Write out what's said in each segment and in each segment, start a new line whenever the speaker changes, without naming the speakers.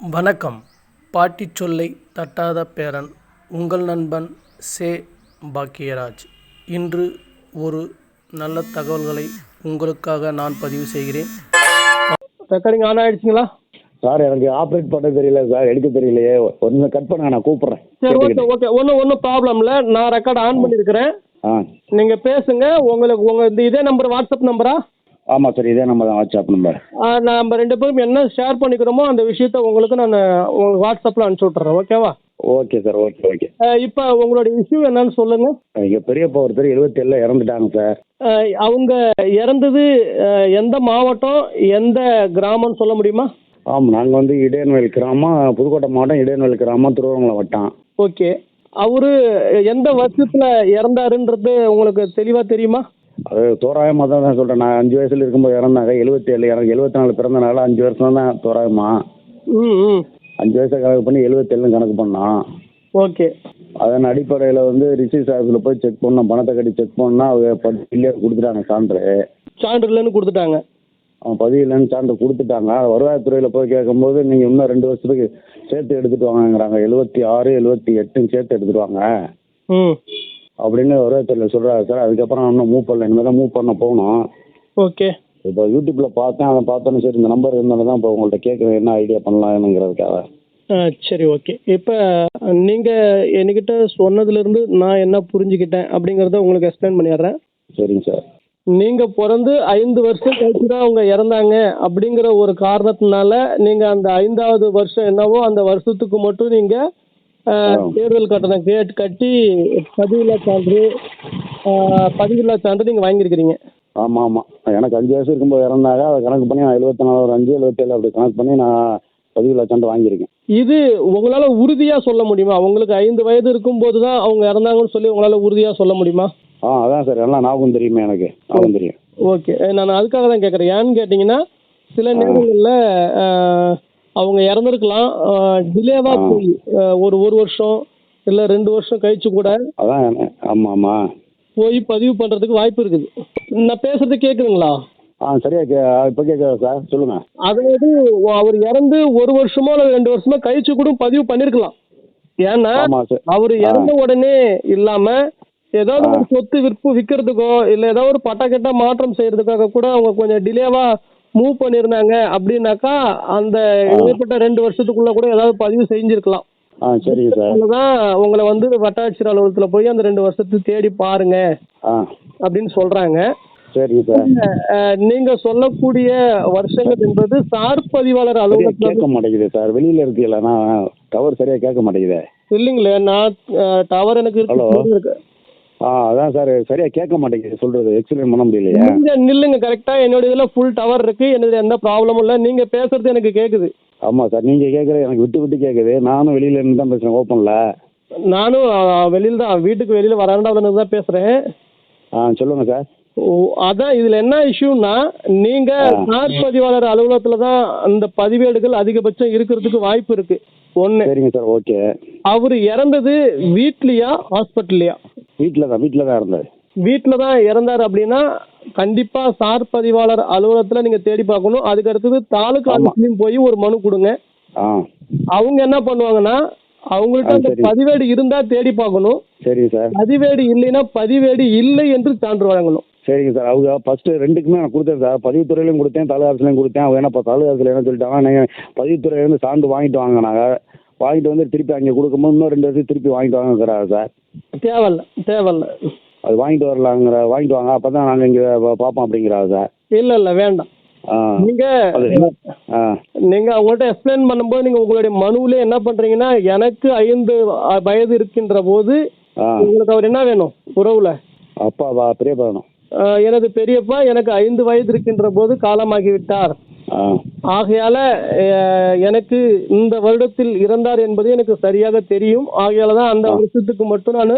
வணக்கம். பாட்டிச் சொல்லை தட்டாத பேரன் உங்கள் நண்பன் சே. பாக்கியராஜ். இன்று ஒரு நல்ல தகவல்களை உங்களுக்காக நான் பதிவு செய்கிறேன். ரெக்கார்டிங் ஆன் ஆயிடுச்சுங்களா?
சார் எனக்கு ஆப்ரேட் பண்ண தெரியல சார் எடுக்க தெரியலையே. நிமிஷம் கட் பண்ணுங்க நான் கூப்பிட்றேன்.
சரி ஓகே ஓகே ஒன்றும் ஒன்றும் ப்ராப்ளம் இல்லை. நான் ரெக்கார்ட் ஆன் பண்ணியிருக்கிறேன். நீங்கள் பேசுங்க. உங்களுக்கு உங்கள் இந்த இதே நம்பர் வாட்ஸ்அப் நம்பரா
ஆமாம் சார் இதே நம்ம தான் வாட்ஸ்அப் நம்பர்
நம்ம ரெண்டு பேரும் என்ன ஷேர் பண்ணிக்கிறோமோ அந்த விஷயத்த உங்களுக்கு நான் உங்களுக்கு வாட்ஸ்அப்பில் அனுப்பிச்சி விட்றேன் ஓகேவா
ஓகே சார் ஓகே ஓகே
இப்போ உங்களோட இஷ்யூ என்னன்னு சொல்லுங்கள்
இங்கே பெரியப்பா ஒருத்தர் எழுபத்தேழில் இறந்துட்டாங்க சார்
அவங்க இறந்தது எந்த மாவட்டம் எந்த கிராமம்னு சொல்ல முடியுமா?
ஆமாம் நாங்கள் வந்து இடையன்வயல் கிராமம் புதுக்கோட்டை மாவட்டம் இடையன்வயல் கிராமம் திருவண்ணாமலை வட்டம்.
ஓகே அவரு எந்த வருஷத்துல இறந்தாருன்றது உங்களுக்கு தெளிவா தெரியுமா?
அது தோராயமாக தான் நான் சொல்கிறேன் நான் அஞ்சு வயசில் இருக்கும்போது இறந்தாங்க. எழுபத்தேழு எனக்கு எழுபத்தி நாலு பிறந்தனால அஞ்சு வருஷம் தான் தோராயமா.
ம் ம்.
அஞ்சு வயசை கணக்கு பண்ணி எழுபத்தேழுன்னு கணக்கு பண்ணோம்
ஓகே.
அதன் அடிப்படையில் வந்து ரிசீஸ் ஆஃபீஸில் போய் செக் பண்ணோம் பணத்தை கட்டி செக் பண்ணால் அவங்க கிளியர் கொடுத்துட்டாங்க சான்று.
சான்றிதழ்னு கொடுத்துட்டாங்க.
அவன் பதிவு இல்லைன்னு சான்று கொடுத்துட்டாங்க. வருவாய்த்துறையில் போய் கேட்கும்போது நீங்கள் இன்னும் ரெண்டு வருஷத்துக்கு சேர்த்து எடுத்துகிட்டு வாங்கங்கிறாங்க. எழுபத்தி ஆறு எழுபத்தி எட்டுன்னு சேர்த்து எடுத்துகிட்டு வாங்க. அப்படின்னு வருவாய்த்துறையில் சொல்கிறாரு சார். அதுக்கப்புறம் இன்னும் மூவ் பண்ணல. இனிமேல் தான் மூவ் பண்ண போகணும்.
ஓகே.
இப்போ யூடியூப்பில் பார்த்தேன் அதை பார்த்தோன்னே சரி இந்த நம்பர் இருந்தாலும் தான் இப்போ உங்கள்கிட்ட கேட்குறேன் என்ன ஐடியா பண்ணலாம்ங்கிறதுக்காக
சரி ஓகே. இப்போ நீங்கள் என்கிட்ட சொன்னதுலேருந்து நான் என்ன புரிஞ்சுக்கிட்டேன் அப்படிங்கிறத உங்களுக்கு எக்ஸ்பிளைன் பண்ணிடுறேன்.
சரிங்க சார்.
நீங்கள் பிறந்து ஐந்து வருஷம் கழிச்சு தான் அவங்க இறந்தாங்க அப்படிங்கிற ஒரு காரணத்தினால நீங்கள் அந்த ஐந்தாவது வருஷம் என்னவோ அந்த வருஷத்துக்கு மட்டும் நீங்கள் தேர்தல் கட்டணம் கேட் கட்டி பதிவில்லா சான்று பதிவில்லா சான்று நீங்கள் வாங்கியிருக்கிறீங்க.
ஆமாம் ஆமாம் எனக்கு அஞ்சு வயசு இருக்கும்போது இறந்தாங்க. அதை கணக்கு பண்ணி நான் எழுபத்தி நாலு ஒரு அஞ்சு எழுபத்தேழு அப்படி கணக்கு பண்ணி நான் பதிவு லட்சம் வாங்கியிருக்கேன்.
இது உங்களால் உறுதியாக சொல்ல முடியுமா? உங்களுக்கு ஐந்து வயது இருக்கும்போது தான் அவங்க இறந்தாங்கன்னு சொல்லி உங்களால் உறுதியாக சொல்ல முடியுமா?
ஆ அதான் சார். எல்லாம் ஞாபகம் தெரியுமே எனக்கு. ஞாபகம் தெரியும்.
ஓகே. நான் அதுக்காக தான் கேட்குறேன் ஏன்னு கேட்டிங்கன்னா சில நேரங்களில் அவங்க இறந்துருக்கலாம். டிலேவாக போய் ஒரு ஒரு வருஷம் இல்லை ரெண்டு வருஷம் கழிச்சு கூட
அதான் ஆமாம் ஆமாம்
போய் பதிவு பண்ணுறதுக்கு வாய்ப்பு இருக்குது. நான் பேசுறது கேட்குதுங்களா
ஆ சரியா இப்போ கேட்குறா சார்? சொல்லுங்கள்
அதாவது அவர் இறந்து ஒரு வருஷமோ அல்லது ரெண்டு வருஷமோ கழிச்சு கூட பதிவு பண்ணிருக்கலாம். ஏன்னா அவர் இறந்த உடனே இல்லாம ஏதாவது ஒரு சொத்து விற்பு விற்கிறதுக்கோ இல்ல ஏதாவது ஒரு பட்டா கெட்டா மாற்றம் செய்யறதுக்காக கூட அவங்க கொஞ்சம் டிலேவா மூவ் பண்ணியிருந்தாங்க அப்படின்னாக்கா அந்த ஏற்பட்ட ரெண்டு வருஷத்துக்குள்ள கூட ஏதாவது பதிவு செஞ்சிருக்கலாம்.
சரிங்க சார்.
உங்களை வந்து வட்டாட்சியர் அலுவலகத்துல போய் அந்த ரெண்டு வருஷத்தை தேடி பாருங்க அப்படின்னு சொல்றாங்க.
சரிங்க சார்.
நீங்க சொல்லக்கூடிய வருஷங்கள் என்பது சார் பதிவாளர்
சரியா
அலுவலகத்துல
கேட்க மாட்டேங்குது சார். வெளியில் இருக்கீங்களா? நான் டவர் சரியாக கேட்க மாட்டேங்குதே.
இல்லைங்களே நான் டவர் எனக்கு இருக்கு.
ஆ அதான் சார் சரியாக கேட்க மாட்டேங்குது சொல்கிறது எக்ஸ்பிளைன் பண்ண முடியலையே.
நீங்க நில்லுங்க கரெக்டா என்னோட இதுல ஃபுல் டவர் இருக்கு என்னது எந்த ப்ராப்ளமும் இல்ல. நீங்க பேசுறது எனக்கு கேக்குது.
ஆமாம் சார் நீங்கள் கேட்குறது எனக்கு விட்டு விட்டு கேட்குது நானும் வெளியில இருந்து தான் பேசுகிறேன் ஓப்பனில்
நானும் வெளியில தான் வீட்டுக்கு வெளியில வராண்டாவில் தான் பேசுறேன்.
ஆ சொல்லுங்கள் சார்.
ஓ, அதான் இதுல என்ன இஷ்யூன்னா நீங்க. சார் பதிவாளர் அலுவலகத்துல தான் அந்த பதிவேடுகள் அதிகபட்சம் இருக்கிறதுக்கு வாய்ப்பு இருக்கு. ஒண்ணு.
சரிங்க சார் ஓகே.
அவர் இறந்தது வீட்லயா ஹாஸ்பிட்டல்லையா
வீட்டில் தான் வீட்டில் தான் இருந்தேன்
வீட்ல தான் இறந்தார் அப்படின்னா கண்டிப்பா சார் பதிவாளர் அலுவலகத்துல நீங்க தேடி பார்க்கணும். அதுக்கு அடுத்தது தாலுகா. ஆஃபீஸ்லயும் போய் ஒரு மனு கொடுங்க. அவங்க என்ன பண்ணுவாங்கன்னா அவங்கள்ட்ட அந்த
சரி.
பதிவேடு இருந்தா தேடி பார்க்கணும்.
சரிங்க சார்.
பதிவேடு இல்லைன்னா பதிவேடு இல்லை என்று சான்று வழங்கணும்.
சரிங்க சார். அவங்க ஃபஸ்ட்டு ரெண்டுக்குமே நான் கொடுத்தேன் சார். பதிவுத்துறையிலையும் கொடுத்தேன் தாலுகா ஆஃபீஸ்லையும் கொடுத்தேன். அவங்க என்ன இப்போ தாலுகா ஆஃபீஸில் என்ன சொல்லிட்டாங்க நீங்கள் பதிவுத்துறையிலேருந்து சான்று வாங்கிட்டு வாங்க நாங்கள் வாங்கிட்டு வந்து திருப்பி அங்கே கொடுக்கும்போது இன்னும் ரெண்டு வருஷம் திருப்பி வாங்கிட்டு வாங்கங்கிறாரு சார்?
தேவையில்ல தேவையில்ல.
அது வாங்கிட்டு வரலாங்கிற வாங்கிட்டு வாங்க அப்போ தான் நாங்கள் இங்கே பார்ப்போம் அப்படிங்கிறாரு சார்?
இல்ல இல்ல வேண்டாம். நீங்க நீங்க அவங்கள்ட்ட எக்ஸ்பிளைன் பண்ணும்போது நீங்க உங்களுடைய மனுவிலே என்ன பண்றீங்கன்னா எனக்கு ஐந்து வயது இருக்கின்ற போது உங்களுக்கு அவர் என்ன வேணும்? உறவுல?
அப்பா வா பெரியப்பா வேணும்?
எனது பெரியப்பா எனக்கு ஐந்து வயது இருக்கின்ற போது காலமாகி விட்டார் ஆகையால எனக்கு இந்த வருடத்தில் இறந்தார் என்பது எனக்கு சரியாக தெரியும். ஆகையால தான் அந்த வருஷத்துக்கு மட்டும் நான்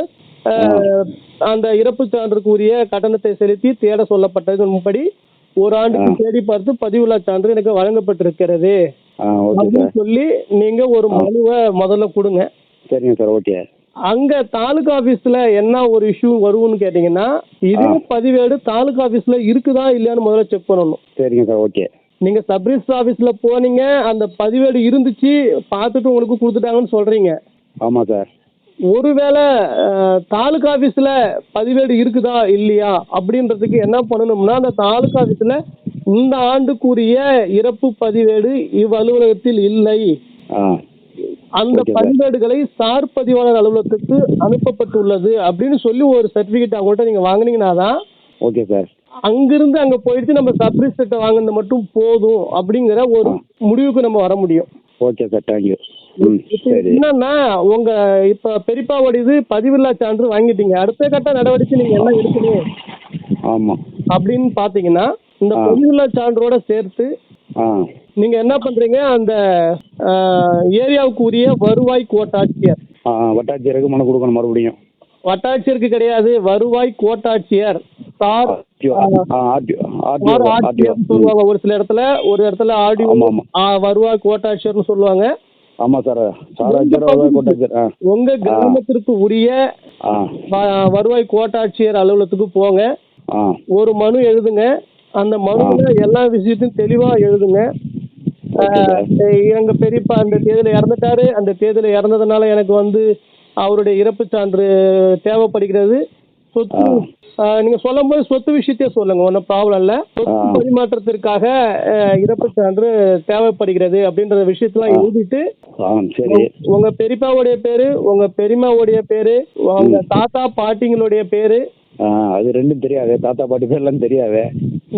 அந்த இறப்பு சான்றுக்கு உரிய கட்டணத்தை செலுத்தி தேட சொல்லப்பட்டதன்படி ஒரு ஆண்டுக்கு தேடி பார்த்து பதிவுலா சான்று எனக்கு வழங்கப்பட்டிருக்கிறது. அப்படின்னு சொல்லி நீங்க ஒரு மனுவை முதல்ல கொடுங்க.
சரிங்க சார் ஓகே.
அங்க தாலுகா ஆபீஸ்ல என்ன ஒரு இஷ்யூ வரும்னு கேட்டீங்கன்னா இதே பதிவேடு தாலுகா ஆபீஸ்ல இருக்குதா இல்லையான்னு முதல்ல செக் பண்ணணும்.
சரிங்க சார் ஓகே.
நீங்க சப்ரிஸ் ஆபீஸ்ல போனீங்க அந்த பதிவேடு இருந்துச்சு பார்த்துட்டு உங்களுக்கு கொடுத்துட்டாங்கன்னு சொல்றீங்க.
ஆமாம் சார்
ஒருவேளை தாலுகா ஆபீஸ்ல பதிவேடு இருக்குதா இல்லையா அப்படின்றதுக்கு என்ன பண்ணணும்னா அந்த தாலுகா ஆபீஸ்ல இந்த ஆண்டுக்குரிய இறப்பு பதிவேடு இவ் அலுவலகத்தில் இல்லை. அந்த. பதிவேடுகளை சார் பதிவாளர் அலுவலகத்துக்கு அனுப்பப்பட்டுள்ளது அப்படின்னு சொல்லி ஒரு சர்டிபிகேட் அவங்கள்ட்ட நீங்க வாங்குனீங்கன்னா தான்
ஓகே சார்
அங்கிருந்து அங்க போயிட்டு நம்ம சப்ரிஸ்கிட்ட வாங்கினது மட்டும் போதும் அப்படிங்கிற ஒரு முடிவுக்கு நம்ம வர முடியும்.
Okay sir. தேங்க்யூ
என்னன்னா உங்க இப்ப பெரியப்பாவோட இது பதிவில்லா சான்று வாங்கிட்டீங்க. அடுத்த கட்ட நடவடிக்கை நீங்க என்ன எடுக்கணும்?
ஆமாம்
அப்படின்னு பாத்தீங்கன்னா இந்த. பதிவில்லா சான்றோட சேர்த்து நீங்க என்ன பண்றீங்க? அந்த ஏரியாவுக்கு உரிய வருவாய் கோட்டாட்சியர்.
வட்டாட்சியருக்கு மனு கொடுக்கணும் மறுபடியும்.
வட்டாட்சியருக்கு கிடையாது. வருவாய் கோட்டாட்சியர் சார் சொல்லுவாங்க. ஒரு சில இடத்துல ஒரு இடத்துல ஆடியோ வருவாய் கோட்டாட்சியர்னு சொல்லுவாங்க.
ஆமாம் சார்.
உங்க கிராமத்திற்கு உரிய வருவாய் கோட்டாட்சியர் அலுவலகத்துக்கு போங்க. ஒரு மனு எழுதுங்க. அந்த மனுவில் எல்லா விஷயத்தையும் தெளிவா எழுதுங்க. எங்க பெரியப்பா அந்த தேதியில இறந்துட்டாரு. அந்த தேதியில இறந்ததுனால எனக்கு வந்து அவருடைய இறப்பு சான்று தேவைப்படுகிறது. சொத்து நீங்க சொல்லும்போது சொத்து விஷயத்தையே சொல்லுங்க ஒன்றும் ப்ராப்ளம் இல்லை. சொத்து. பரிமாற்றத்திற்காக இறப்பு சான்று தேவைப்படுகிறது அப்படின்ற விஷயத்தெல்லாம் எழுதிட்டு உங்க பெரியப்பாவுடைய பேரு உங்க பெரியம்மாவுடைய பேரு உங்க தாத்தா பாட்டிங்களுடைய பேரு.
அது ரெண்டும் தெரியாது தாத்தா பாட்டி பேர்லாம் தெரியாது.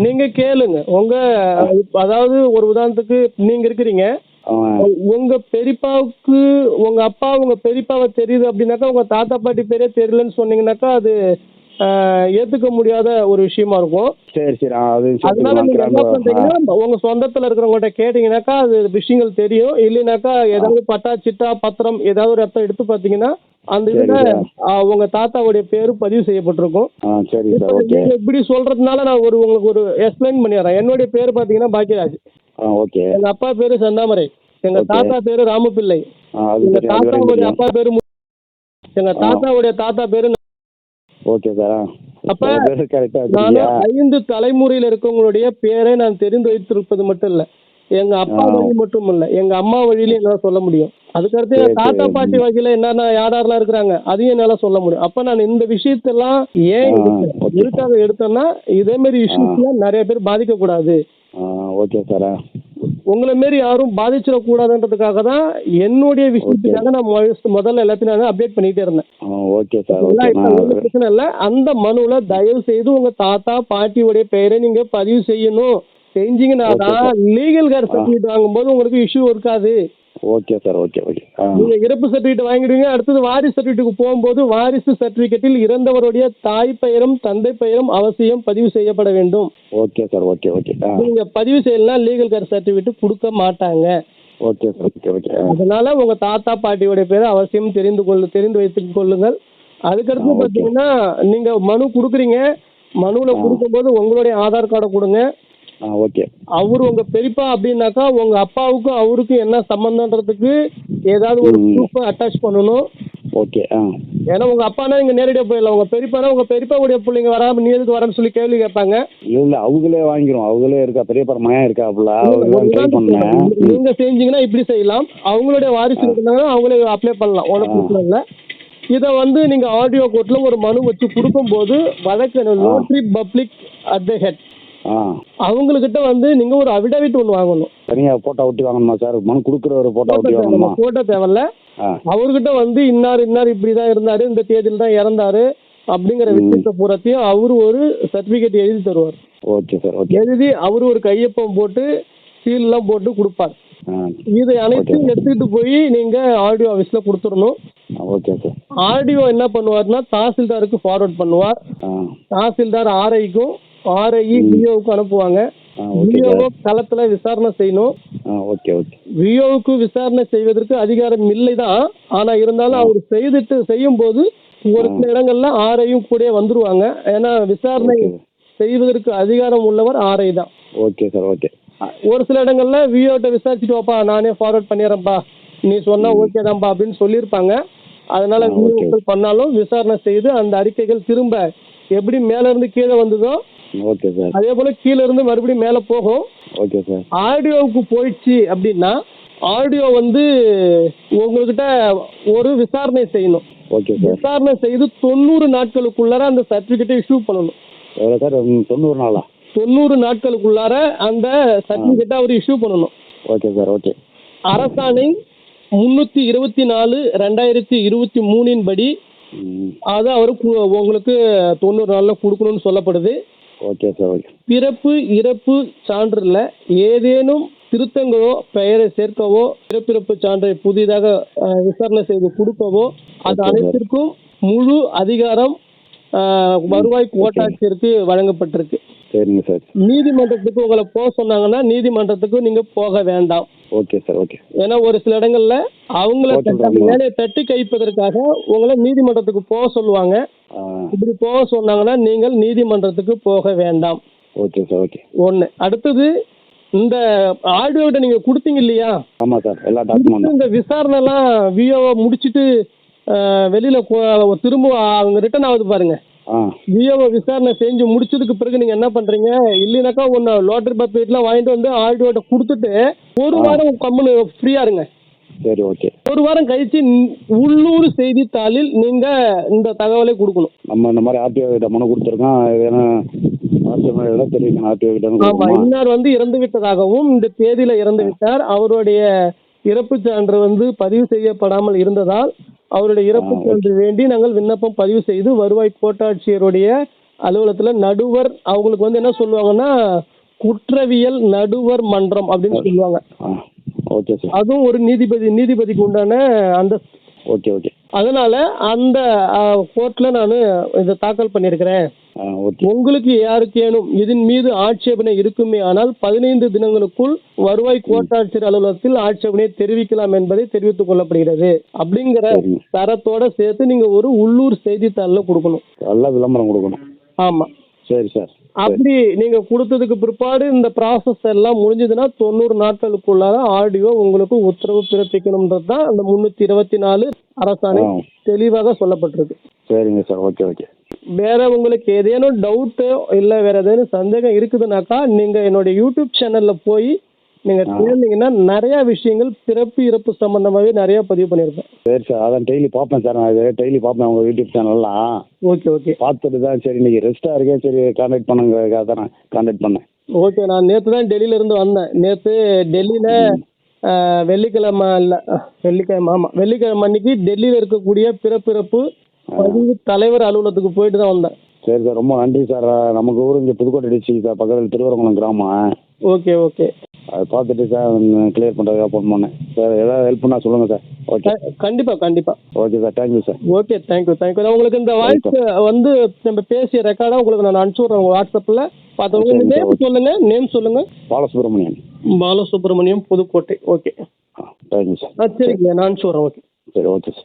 நீங்க கேளுங்க. உங்க அதாவது ஒரு உதாரணத்துக்கு நீங்க இருக்கிறீங்க. உங்க பெரியப்பாவுக்கு உங்க அப்பா உங்க பெரியப்பாவை தெரியுது அப்படின்னாக்கா உங்க தாத்தா பாட்டி பேரே தெரியலன்னு சொன்னீங்கன்னாக்கா அது ஏத்துக்க முடியாத ஒரு விஷயமா இருக்கும்.
சரி சரி. அது
அதனால நீங்க என்ன பண்றீங்கன்னா உங்க சொந்தத்துல இருக்கிறவங்கள்ட்ட கேட்டீங்கன்னாக்கா அது விஷயங்கள் தெரியும். இல்லைனாக்கா ஏதாவது பட்டா சிட்டா பத்திரம் ஏதாவது ஒரு இடத்த எடுத்து பார்த்தீங்கன்னா அந்த இதுல உங்க தாத்தாவுடைய பேரு பதிவு செய்யப்பட்டிருக்கும். இப்படி சொல்றதுனால நான் ஒரு உங்களுக்கு ஒரு எக்ஸ்பிளைன் பண்ணிடுறேன். என்னுடைய பேர் பாத்தீங்கன்னா பாக்கியராஜ்.
ஓகே.
எங்க அப்பா பேரு செந்தாமரை. எங்க. தாத்தா பேரு ராமபிள்ளை எங்க தாத்தாவுடைய அப்பா பேரு எங்க தாத்தாவுடைய தாத்தா பேரு
ஓகே சார்.
அப்ப நான் ஐந்து தலைமுறையில இருக்கவங்களுடைய பேரை நான் தெரிந்து வைத்திருப்பது மட்டும் இல்ல. எங்க அப்பா. வழி மட்டும் இல்ல. எங்க அம்மா வழியில என்னால சொல்ல முடியும். அதுக்கடுத்து என் தாத்தா. பாட்டி வகையில என்னென்ன யார் யாரெல்லாம் இருக்கிறாங்க அதையும் என்னால சொல்ல முடியும். அப்ப நான் இந்த விஷயத்தெல்லாம் ஏன். எதுக்காக எடுத்தேன்னா இதே மாதிரி இஷ்யூஸ்ல நிறைய பேர் பாதிக்க கூடாது
ஓகே சார்.
உங்களை மாரி யாரும் பாதிச்சிடக்கூடாதுன்றதுக்காக தான் என்னுடைய விஷயத்துக்காக நான் முதல்ல எல்லாத்தையும் நான் அப்டேட் பண்ணிட்டே இருந்தேன்.
ஓகே சார்
பிரச்சனை இல்ல. அந்த மனுவுல தயவு செய்து உங்க தாத்தா பாட்டியுடைய பெயரை நீங்க பதிவு செய்யணும். செஞ்சீங்கன்னா தான் லீகல் கார் சர்டிஃபிகேட் வாங்கும்போது உங்களுக்கு இஷ்யூ இருக்காது.
ஓகே சார் ஓகே ஓகே
நீங்க இறப்பு சர்டிஃபிகேட் வாங்கிடுவீங்க அடுத்தது வாரிசு சர்டிஃபிகேட்டுக்கு போகும்போது வாரிசு சர்டிஃபிகேட்டில் இறந்தவருடைய தாய் பெயரும் தந்தை பெயரும் அவசியம் பதிவு செய்யப்பட வேண்டும்.
ஓகே சார் ஓகே ஓகே
நீங்க பதிவு செய்யலாம் லீகல் கார் சர்டிஃபிகேட் கொடுக்க மாட்டாங்க.
ஓகே சார் ஓகே ஓகே
அதனால உங்க தாத்தா பாட்டியோட பேரை அவசியம் தெரிந்து கொள்ளு தெரிந்து வைத்துக் கொள்ளுங்கள். அதுக்கடுத்து
okay.
பாத்தீங்கன்னா நீங்க மனு கொடுக்குறீங்க. மனுவில்
ஆ.
கொடுக்கும்போது உங்களுடைய ஆதார் கார்டை கொடுங்க.
ஓகே.
அவர் உங்க பெரியப்பா அப்படின்னாக்கா உங்க அப்பாவுக்கும் அவருக்கும் என்ன சம்பந்தன்றதுக்கு ஏதாவது ஒரு. ப்ரூஃப் அட்டாச் பண்ணணும்.
ஓகே ஆ.
ஏன்னா உங்க அப்பானா நீங்க நேரடியாக போயிடலாம். உங்க பெரியப்பானா உங்க பெரியப்பாவுடைய பிள்ளைங்க வராம நீ எதுக்கு வரேன்னு சொல்லி கேள்வி கேட்பாங்க.
இல்லை அவங்களே வாங்கிரும் அவங்களே இருக்கா பெரிய பரமாயா இருக்கா
சொல்றேன். நீங்க செஞ்சீங்கன்னா இப்படி செய்யலாம். அவங்களுடைய வாரிசு இருந்தாங்கன்னா அவங்களே அப்ளை பண்ணலாம். ஒன்றும். பிரச்சனை இல்லை. இதை வந்து நீங்க ஆடியோ கோர்ட்ல ஒரு மனு வச்சு கொடுக்கும்போது வழக்கு நோட்ரி பப்ளிக் அட்வொகேட்
ஆ
அவங்கக்கிட்ட வந்து நீங்க ஒரு அவிடாவிட் ஒன்று வாங்கணும்.
தனியாக ஃபோட்டோ ஒட்டி வாங்கணுமா சார் மனு கொடுக்குற ஒரு ஃபோட்டோ ஒட்டி வாங்கணுமா?
போட்டோ தேவையில்ல. அவர்கிட்ட வந்து இன்னார் இன்னார் இப்படி தான் இருந்தாரு இந்த தேதியில் தான் இறந்தாரு அப்படிங்கிற. விஷயத்தை பூராத்தையும் அவர் ஒரு சர்டிஃபிகேட் எழுதி தருவார்.
Okay sir okay.
எழுதி அவர் ஒரு கையொப்பம் போட்டு சீல்லாம் போட்டு கொடுப்பார். இதை அனைத்தையும்
Okay.
எடுத்துக்கிட்டு போய் நீங்க ஆடியோ ஆஃபீஸ்ல கொடுத்துடணும்.
ஓகே சார்
ஆடியோ என்ன பண்ணுவார்னா தாசில்தாருக்கு ஃபார்வர்ட் பண்ணுவார். தாசில்தார் ஆர்ஐக்கும் ஆர்ஐ
ம்.
விஓவுக்கு அனுப்புவாங்க.
ஆ ஓகே
விஓ
சார்.
களத்துல விசாரணை செய்யணும்.
Okay okay.
விஓவுக்கு விசாரணை செய்வதற்கு அதிகாரம் இல்லை தான் ஆனா இருந்தாலும் அவர் செய்துட்டு செய்யும் போது ஒரு சில இடங்கள்ல ஆர்ஐயும் கூட வந்துருவாங்க. ஏன்னா விசாரணை செய்வதற்கு அதிகாரம் உள்ளவர் ஆர்ஐ தான்
ஓகே சார் ஓகே.
ஒரு சில இடங்கள்ல விஓட்ட விசாரிச்சுட்டு வாப்பா நானே ஃபார்வர்ட் பண்ணிடுறேன்ப்பா நீ சொன்னா ஓகே தான்ப்பா அப்படின்னு சொல்லியிருப்பாங்க. அதனால. விஓக்கள் பண்ணாலும் விசாரணை செய்து அந்த அறிக்கைகள் திரும்ப எப்படி மேல இருந்து கீழே வந்ததோ
ஓகே சார்.
அதே போல கீழே இருந்து மறுபடியும் மேலே போகும்.
Okay sir.
ஆடியோவுக்கு போயிடுச்சு அப்படின்னா ஆடியோ வந்து உங்ககிட்ட ஒரு விசாரணை செய்யணும்.
Okay sir.
விசாரணை செய்து தொண்ணூறு நாட்களுக்குள்ளார அந்த சர்டிஃபிகேட்டை இஷ்யூ பண்ணணும்.
எவ்வளோ சார்? தொண்ணூறு நாளா?
தொண்ணூறு நாட்களுக்குள்ளார அந்த சர்டிஃபிகேட்டை அவர் இஷ்யூ பண்ணணும்.
Okay sir okay.
அரசாணை முன்னூத்தி இருபத்தி நாலு ரெண்டாயிரத்தி இருபத்தி மூணின் படி அது அவர் கு- உங்களுக்கு தொண்ணூறு நாளில் கொடுக்கணும்னு சொல்லப்படுது.
ஓகே சார் ஓகே
பிறப்பு இறப்பு சான்றில் ஏதேனும் திருத்தங்களோ பெயரை சேர்க்கவோ பிறப்பிறப்பு சான்றை புதிதாக விசாரணை செய்து கொடுக்கவோ அது. அனைத்திற்கும் முழு அதிகாரம் வருவாய் கோட்டாட்சியருக்கு வழங்கப்பட்டிருக்கு.
சரிங்க சார்
நீதிமன்றத்துக்கு உங்களை போக சொன்னாங்கன்னா நீதிமன்றத்துக்கு நீங்க போக வேண்டாம்.
ஓகே சார் ஓகே
ஏன்னா ஒரு சில இடங்கள்ல அவங்கள
போக
தட்டி- கைப்பதற்காக உங்களை நீதிமன்றத்துக்கு போக சொல்லுவாங்க. இப்படி போக சொன்னாங்கன்னா நீங்கள் நீதிமன்றத்துக்கு போக வேண்டாம்.
Okay sir okay.
ஒண்ணு. அடுத்தது இந்த ஆடியோட நீங்க கொடுத்தீங்க இல்லையா?
ஆமாம் சார் எல்லா டாக்குமெண்ட்டும்
இந்த விசாரணை எல்லாம் விஓவை முடிச்சிட்டு வெளியில திரும்ப அவங்க ரிட்டர்ன் ஆகுது பாருங்க.
ஆ.
விஓவை விசாரணை செஞ்சு முடிச்சதுக்கு பிறகு நீங்க என்ன பண்றீங்க? இல்லைனாக்கா ஒன்னு லாட்டரி பப்பேட்லாம் வாங்கிட்டு வந்து ஆடியோட்ட கொடுத்துட்டு ஒரு வாரம் கம்முன்னு ஃப்ரீயா இருங்க.
சரி ஓகே
ஒரு வாரம் கழிச்சு உள்ளூர் செய்தித்தாளில் நீங்க இந்த தகவலை கொடுக்கணும்.
நம்ம இந்த மாதிரி ஆர்டிஓ கிட்ட மனு கொடுத்துருக்கோம்
ஆமா? இன்னார் வந்து இறந்து விட்டதாகவும் இந்த தேதியில இறந்து விட்டார். அவருடைய இறப்பு சான்று வந்து பதிவு செய்யப்படாமல் இருந்ததால் அவருடைய இறப்பு சான்று வேண்டி நாங்கள் விண்ணப்பம் பதிவு செய்து வருவாய் கோட்டாட்சியருடைய அலுவலகத்துல நடுவர் அவங்களுக்கு வந்து என்ன சொல்லுவாங்கன்னா குற்றவியல் நடுவர் மன்றம் அப்படின்னு சொல்லுவாங்க.
ஓகே சார்
அதுவும் ஒரு நீதிபதி நீதிபதிக்கு உண்டான அந்த
ஓகே ஓகே
அதனால அந்த கோர்ட்ல நான் இதை தாக்கல் பண்ணியிருக்கிறேன் உங்களுக்கு யாருக்கேனும் இதன் மீது ஆட்சேபனை இருக்குமே ஆனால் பதினைந்து தினங்களுக்குள் வருவாய் கோட்டாட்சியர் அலுவலகத்தில் ஆட்சேபனை தெரிவிக்கலாம் என்பதை தெரிவித்துக் கொள்ளப்படுகிறது. அப்படிங்கிற தரத்தோட சேர்த்து நீங்க ஒரு உள்ளூர் செய்தித்தாளில் கொடுக்கணும்.
நல்லா விளம்பரம் கொடுக்கணும்.
ஆமா.
சரி சார்
அப்படி நீங்க கொடுத்ததுக்கு பிற்பாடு இந்த ப்ராசஸ் எல்லாம் முடிஞ்சதுன்னா தொண்ணூறு நாட்களுக்குள்ளார ஆடியோ உங்களுக்கு உத்தரவு பிறப்பிக்கணும்ன்றது தான் அந்த முன்னூத்தி இருபத்தி நாலு அரசாணை தெளிவாக சொல்லப்பட்டிருக்கு.
சரிங்க சார். Okay okay.
வேற உங்களுக்கு ஏதேனும் டவுட்டு இல்லை வேற ஏதேனும் சந்தேகம் இருக்குதுனாக்கா நீங்க என்னுடைய யூடியூப் சேனல்ல போய் நீங்க
ஆ.
தேர்ந்தீங்கன்னா நிறைய விஷயங்கள் பிறப்பு இறப்பு சம்பந்தமாவே நிறைய பதிவு பண்ணியிருப்பேன்.
சரி சார் அதான் டெய்லி பார்ப்பேன் சார். நான் இது டெய்லி பார்ப்பேன் உங்கள் யூடியூப் சேனல்லாம்
ஓகே ஓகே.
பார்த்துட்டு தான் சரி இன்னைக்கு ரெஸ்ட்டாக இருக்கேன். சரி கான்டாக்ட் பண்ணுங்கிறதுக்காக தான் நான் கான்டாக்ட் பண்ணேன்.
ஓகே நான் நேற்று தான் டெல்லியில இருந்து வந்தேன். நேற்று டெல்லியில வெள்ளிக்கிழமை இல்லை வெள்ளிக்கிழமை ஆமாம் வெள்ளிக்கிழமை அன்னைக்கு டெல்லியில் இருக்கக்கூடிய பிறப்பிறப்பு பதிவு தலைவர் அலுவலகத்துக்கு போயிட்டு தான் வந்தேன்.
சரி சார் ரொம்ப நன்றி சார். நமக்கு ஊர் இங்கே புதுக்கோட்டை டிஸ்ட்ரிக்ட் சார் பக்கத்தில் திருவரங்குளம் கிராமம்.
Okay okay.
அதை பார்த்துட்டு சார் கிளியர் பண்ணுறதுக்காக ஃபோன் பண்ணேன். சார் ஏதாவது ஹெல்ப் பண்ணால் சொல்லுங்கள் சார். ஓகே
க- கண்டிப்பா கண்டிப்பா.
Okay sir thank you sir.
Okay thank you thank you நான் உங்களுக்கு இந்த வாய்ஸ் வந்து நம்ம பேசிய ரெக்கார்டா உங்களுக்கு நான் அனுப்பிச்சு விட்றேன் வாட்ஸ்அப்பில் பார்த்தவங்க நேம்
சார்.
சொல்லுங்க நேம் சொல்லுங்க.
Balasubramanian.
Balasubramaniam Pudukkottai. Okay
thank you sir.
சரிங்க நான் அனுப்பிச்சு விட்றேன் ஓகே
சரி ஓகே சார்.